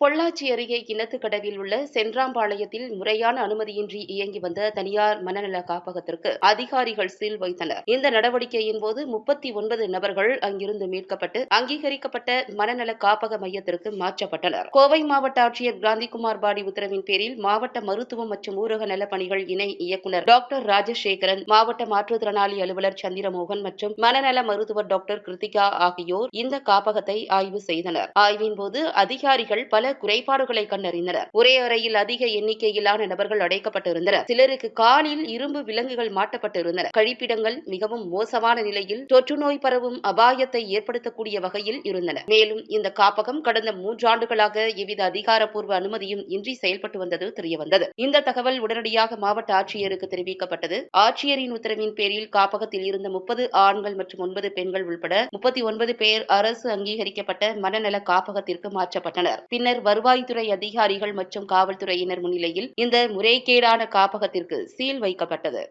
பொள்ளாச்சி அருகே கிணத்துக்கடவில் உள்ள சென்றாம்பாளையத்தில் முறையான அனுமதியின்றி இயங்கி வந்த தனியார் மனநல காப்பகத்திற்கு அதிகாரிகள் சீல் வைத்தனர். இந்த நடவடிக்கையின் போது முப்பத்தி ஒன்பது நபர்கள் அங்கிருந்து மீட்கப்பட்டு அங்கீகரிக்கப்பட்ட மனநல காப்பக மையத்திற்கு மாற்றப்பட்டனர். கோவை மாவட்ட ஆட்சியர் காந்திகுமார் பாடி உத்தரவின் பேரில் மாவட்ட மருத்துவம் மற்றும் ஊரக நலப்பணிகள் இணை இயக்குநர் டாக்டர் ராஜசேகரன் மாவட்ட மாற்றுத்திறனாளி அலுவலர் சந்திரமோகன் மற்றும் மனநல மருத்துவர் டாக்டர் கிருத்திகா ஆகியோர் இந்த காப்பகத்தை ஆய்வு செய்தனர். ஆய்வின் போது அதிகாரிகள் பல குறைபாடுகளை கண்டறிந்தனர். ஒரே அறையில் அதிக எண்ணிக்கையிலான நபர்கள் அடைக்கப்பட்டிருந்தனர். சிலருக்கு காலில் இரும்பு விலங்குகள் மாட்டப்பட்டிருந்தன. கழிப்பிடங்கள் மிகவும் மோசமான நிலையில் தொற்று நோய் பரவும் அபாயத்தை ஏற்படுத்தக்கூடிய வகையில் இருந்தன. மேலும் இந்த காப்பகம் கடந்த மூன்றாண்டுகளாக எவ்வித அதிகாரப்பூர்வ அனுமதியும் இன்றி செயல்பட்டு வந்தது தெரியவந்தது. இந்த தகவல் உடனடியாக மாவட்ட ஆட்சியருக்கு தெரிவிக்கப்பட்டது. ஆட்சியரின் உத்தரவின் பேரில் காப்பகத்தில் இருந்த முப்பது ஆண்கள் மற்றும் ஒன்பது பெண்கள் உள்பட முப்பத்தி ஒன்பது பேர் அரசு அங்கீகரிக்கப்பட்ட மனநல காப்பகத்திற்கு மாற்றப்பட்டனர். பின்னர் பின்னர் வருவாய்த்துறை அதிகாரிகள் மற்றும் காவல்துறையினர் முன்னிலையில் இந்த முறைகேடான காப்பகத்திற்கு சீல் வைக்கப்பட்டது.